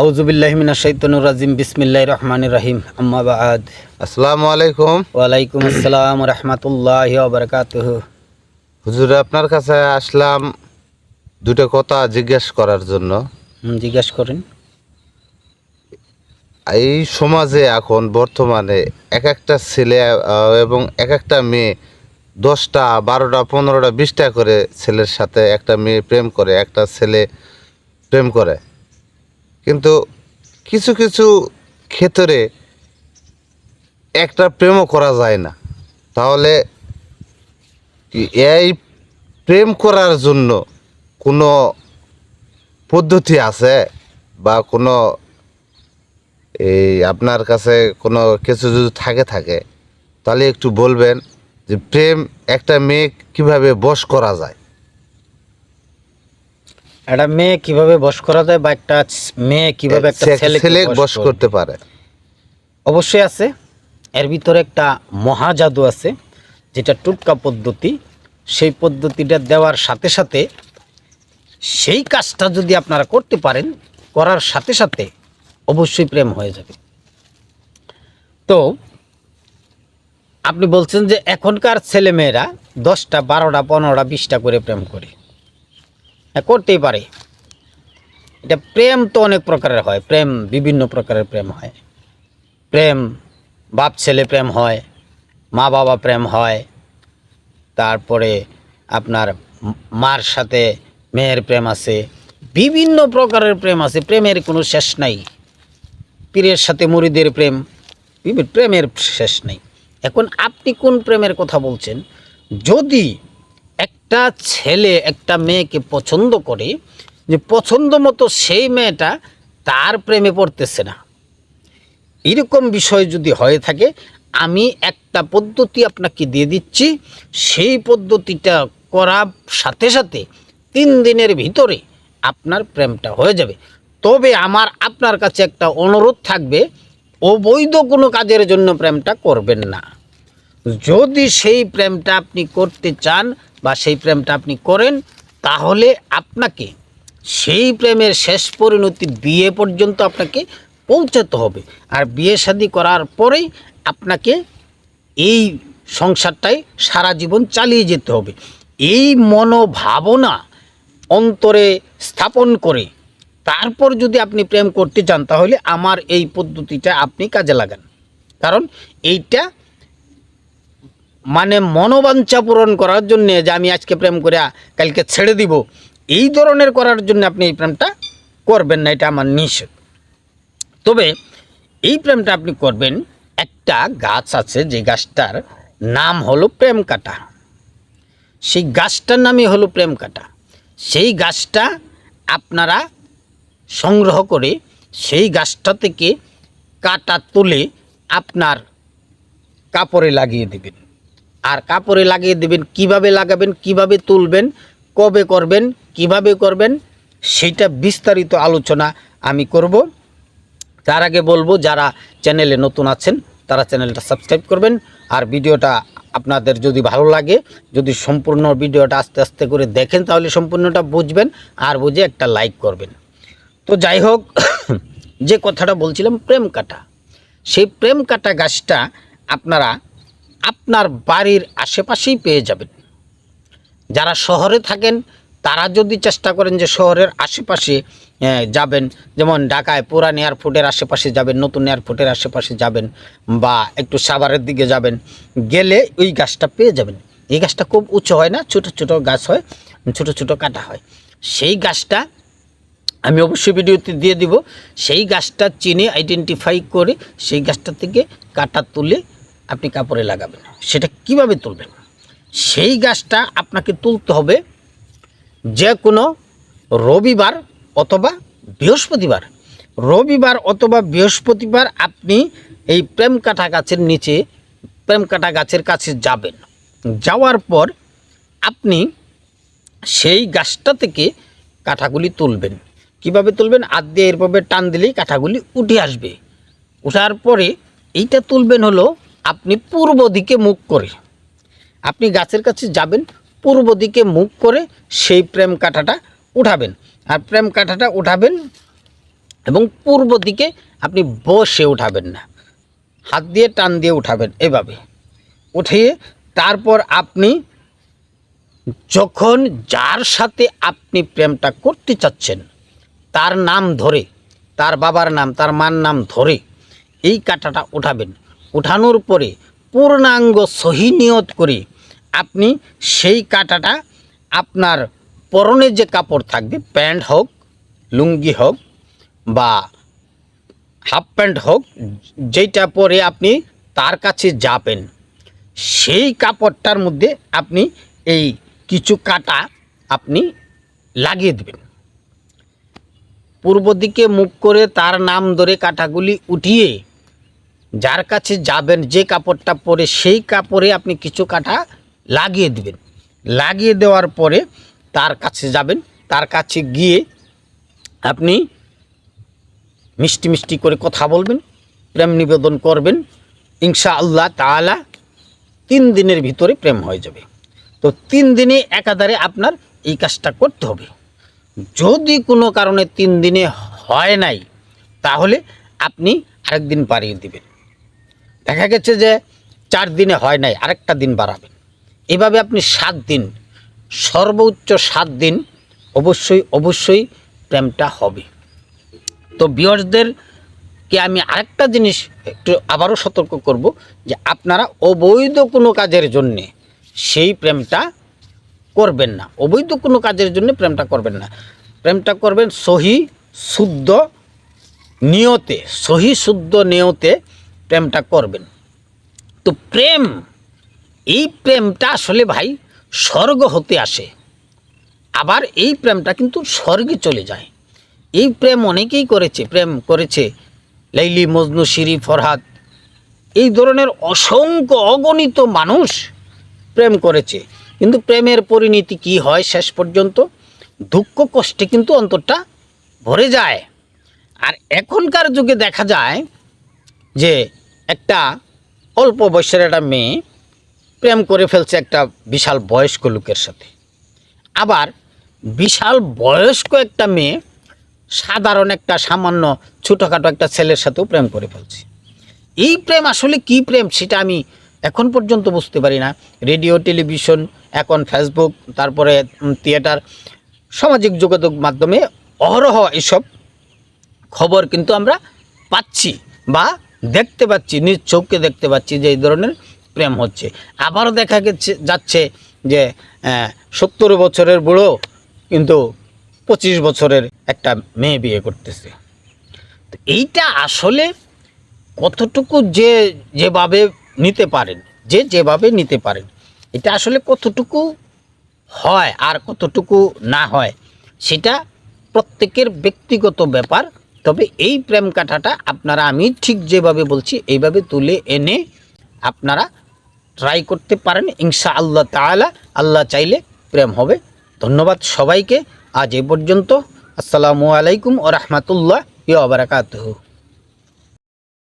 আউজুবিল্লাহমিনা শৈতনুর রাজিম বিসমিল্লাহ রহমান রাহিম। আম্মা বাদ আসসালামু আলাইকুম। ওয়ালাইকুম আসসালাম রহমতুল্লাহ বরকাত হুজুর আপনার কাছে আসলাম দুটো কথা জিজ্ঞেস করার জন্য। জিজ্ঞেস করেন। এই সমাজে এখন বর্তমানে এক একটা ছেলে এবং এক একটা মেয়ে দশটা বারোটা পনেরোটা বিশটা করে ছেলের সাথে একটা মেয়ে প্রেম করে একটা ছেলে প্রেম করে। কিন্তু কিছু কিছু ক্ষেত্রে একটা প্রেমও করা যায় না। তাহলে এই প্রেম করার জন্য কোনো পদ্ধতি আছে? বা কোনো এই আপনার কাছে কোনো কিছু যদি থাকে থাকে, তাহলে একটু বলবেন যে প্রেম একটা মেয়ে কীভাবে বশ করা যায়? একটা মেয়ে কীভাবে বশ করা যায় বা একটা মেয়ে কীভাবে একটা ছেলে ছেলে বশ করতে পারে। অবশ্যই আছে। এর ভিতরে একটা মহাজাদু আছে যেটা টুটকা পদ্ধতি। সেই পদ্ধতিটা দেওয়ার সাথে সাথে সেই কাজটা যদি আপনারা করতে পারেন করার সাথে সাথে অবশ্যই প্রেম হয়ে যাবে। তো আপনি বলছেন যে এখনকার ছেলেমেয়েরা দশটা বারোটা পনেরোটা বিশটা করে প্রেম করে। করতেই পারে। এটা প্রেম তো অনেক প্রকারের হয়। প্রেম বিভিন্ন প্রকারের প্রেম হয়। প্রেম, বাপ, ছেলে প্রেম হয়, মা, বাবা প্রেম হয়। তারপরে আপনার মার সাথে মেয়ের প্রেম আছে। বিভিন্ন প্রকারের প্রেম আছে। প্রেমের কোনো শেষ নাই। পীরের সাথে মুড়িদের প্রেম। প্রেমের শেষ নেই। এখন আপনি কোন প্রেমের কথা বলছেন? যদি একটা ছেলে একটা মেয়েকে পছন্দ করে যে পছন্দ মতো সেই মেয়েটা তার প্রেমে পড়তেছে না। এরকম বিষয় যদি হয়ে থাকে, আমি একটা পদ্ধতি আপনাকে দিয়ে দিচ্ছি। সেই পদ্ধতিটা করার সাথে সাথে তিন দিনের ভিতরে আপনার প্রেমটা হয়ে যাবে। তবে আমার আপনার কাছে একটা অনুরোধ থাকবে, অবৈধ কোনো কাজের জন্য প্রেমটা করবেন না। যদি সেই প্রেমটা আপনি করতে চান বা সেই প্রেমটা আপনি করেন, তাহলে আপনাকে সেই প্রেমের শেষ পরিণতি বিয়ে পর্যন্ত আপনাকে পৌঁছাতে হবে। আর বিয়ে শাদী করার পরেই আপনাকে এই সংসারটাই সারা জীবন চালিয়ে যেতে হবে। এই মনোভাবনা অন্তরে স্থাপন করে তারপর যদি আপনি প্রেম করতে চান, তাহলে আমার এই পদ্ধতিটা আপনি কাজে লাগান। কারণ এইটা মানে মনোবাঞ্ছা পূরণ করার জন্য যে আমি আজকে প্রেম করে কালকে ছেড়ে দিব, এই ধরনের করার জন্য আপনি এই প্রেমটা করবেন না, এটা আমার নিষেধ। তবে এই প্রেমটা আপনি করবেন, একটা গাছ আছে যে গাছটার নাম হলো প্রেম কাটা। সেই গাছটার নামই হলো প্রেম কাটা। সেই গাছটা আপনারা সংগ্রহ করে সেই গাছটা থেকে কাটা তুলে আপনার কাপড়ে লাগিয়ে দেবেন। আর কাপড়ে লাগিয়ে দেবেন, কীভাবে লাগাবেন, কীভাবে তুলবেন, কবে করবেন, কীভাবে করবেন, সেইটা বিস্তারিত আলোচনা আমি করব। তার আগে বলব, যারা চ্যানেলে নতুন আছেন, তারা চ্যানেলটা সাবস্ক্রাইব করবেন। আর ভিডিওটা আপনাদের যদি ভালো লাগে, যদি সম্পূর্ণ ভিডিওটা আস্তে আস্তে করে দেখেন, তাহলে সম্পূর্ণটা বুঝবেন আর বুঝে একটা লাইক করবেন। তো যাই হোক, যে কথাটা বলছিলাম, প্রেম কাটা। সেই প্রেম কাটা গাছটা আপনারা আপনার বাড়ির আশেপাশেই পেয়ে যাবেন। যারা শহরে থাকেন, তারা যদি চেষ্টা করেন যে শহরের আশেপাশে যাবেন, যেমন ঢাকায় পুরান এয়ারপোর্টের আশেপাশে যাবেন, নতুন এয়ারপোর্টের আশেপাশে যাবেন বা একটু সাভারের দিকে যাবেন, গেলে ওই গাছটা পেয়ে যাবেন। এই গাছটা খুব উঁচু হয় না, ছোট ছোট গাছ হয়, ছোট ছোট কাটা হয়। সেই গাছটা আমি অবশ্যই ভিডিওতে দিয়ে দিব। সেই গাছটা চিনে আইডেন্টিফাই করে, সেই গাছটা থেকে কাটা তুলে আপনি কাপড়ে লাগাবেন। সেটা কীভাবে তুলবেন? সেই গাছটা আপনাকে তুলতে হবে যে কোনো রবিবার অথবা বৃহস্পতিবার। রবিবার অথবা বৃহস্পতিবার আপনি এই প্রেম কাটা গাছের নিচে, প্রেম কাটা গাছের কাছে যাবেন। যাওয়ার পর আপনি সেই গাছটা থেকে কাঠাগুলি তুলবেন। কীভাবে তুলবেন? হাত দিয়ে এরভাবে টান দিলেই কাঠাগুলি উঠে আসবে। উঠার পরে এইটা তুলবেন হলো আপনি পূর্ব দিকে মুখ করে, আপনি গাছের কাছে যাবেন, পূর্ব দিকে মুখ করে সেই প্রেম কাঁটাটা উঠাবেন। আর প্রেম কাঁটাটা উঠাবেন এবং পূর্ব দিকে আপনি বসে উঠাবেন না। হাত দিয়ে টান দিয়ে উঠাবেন এভাবে। উঠিয়ে তারপর আপনি যখন যার সাথে আপনি প্রেমটা করতে চাচ্ছেন, তার নাম ধরে, তার বাবার নাম, তার মার নাম ধরে এই কাঁটাটা উঠাবেন। উঠানোর পরে পূর্ণাঙ্গ সহি নিয়ত করে আপনি সেই কাঁটাটা আপনার পরনে যে কাপড় থাকবে, প্যান্ট হোক, লুঙ্গি হোক বা হাফ প্যান্ট হোক যেটা পরে আপনি তার কাছে যাবেন, সেই কাপড়টার মধ্যে আপনি এই কিছু কাটা আপনি লাগিয়ে দেবেন। পূর্ব দিকে মুখ করে তার নাম ধরে কাটাগুলি উঠিয়ে যার কাছে যাবেন, যে কাপড়টা পরে সেই কাপড়ে আপনি কিছু কাটা লাগিয়ে দিবেন। লাগিয়ে দেওয়ার পরে তার কাছে যাবেন, তার কাছে গিয়ে আপনি মিষ্টি মিষ্টি করে কথা বলবেন, প্রেম নিবেদন করবেন ইনশা আল্লাহ তাআলা তিন দিনের ভিতরে প্রেম হয়ে যাবে। তো তিন দিনে একাধারে আপনার এই কাজটা করতে হবে। যদি কোনো কারণে তিন দিনে হয় নাই, তাহলে আপনি আরেক দিন বাড়িয়ে দিবেন। দেখা গেছে যে চার দিনে হয় নাই, আরেকটা দিন বাড়াবেন। এভাবে আপনি সাত দিন, সর্বোচ্চ সাত দিন অবশ্যই অবশ্যই প্রেমটা হবে। তো বিয়র্সদেরকে আমি আরেকটা জিনিস একটু আবারও সতর্ক করব যে আপনারা অবৈধ কোনো কাজের জন্যে সেই প্রেমটা করবেন না। অবৈধ কোনো কাজের জন্য প্রেমটা করবেন না। প্রেমটা করবেন সহি, শুদ্ধ নিয়তে, সহি, শুদ্ধ নিয়তে প্রেমটা করবেন। তো প্রেম, এই প্রেমটা আসলে ভাই স্বর্গ হতে আসে। আবার এই প্রেমটা কিন্তু স্বর্গে চলে যায়। এই প্রেম অনেকেই করেছে, প্রেম করেছে লাইলি, মজনু, শিরি, ফরহাদ। এই ধরনের অসংখ্য অগণিত মানুষ প্রেম করেছে। কিন্তু প্রেমের পরিণতি কি হয় শেষ পর্যন্ত? দুঃখ কষ্টে কিন্তু অন্তরটা ভরে যায়। আর এখনকার যুগে দেখা যায় যে একটা অল্প বয়সের একটা মেয়ে প্রেম করে ফেলছে একটা বিশাল বয়স্ক লোকের সাথে। আবার বিশাল বয়স্ক একটা মেয়ে সাধারণ একটা সামান্য ছোটোখাটো একটা ছেলের সাথেও প্রেম করে ফেলছে। এই প্রেম আসলে কি প্রেম সেটা আমি এখন পর্যন্ত বুঝতে পারি না। রেডিও, টেলিভিশন, এখন ফেসবুক, তারপরে থিয়েটার, সামাজিক যোগাযোগ মাধ্যমে অহরহ এসব খবর কিন্তু আমরা পাচ্ছি বা দেখতে পাচ্ছি, নিজ চোখকে দেখতে পাচ্ছি যে এই ধরনের প্রেম হচ্ছে। আবারও দেখা গেছে, যাচ্ছে যে সত্তর বছরের বুড়ো কিন্তু পঁচিশ বছরের একটা মেয়ে বিয়ে করতেছে। তো এইটা আসলে কতটুকু যে যেভাবে নিতে পারেন, যে যেভাবে নিতে পারেন, এটা আসলে কতটুকু হয় আর কতটুকু না হয়, সেটা প্রত্যেকের ব্যক্তিগত ব্যাপার। তবে এই প্রেম কাঠাটা আপনারা, আমি ঠিক যেভাবে বলছি, এইভাবে তুলে এনে আপনারা ট্রাই করতে পারেন। ইনশা আল্লাহ তালা আল্লাহ চাইলে প্রেম হবে। ধন্যবাদ সবাইকে। আজ এ পর্যন্ত। আসসালামু আলাইকুম ও রহমতুল্লাহ বারাকাতুহু।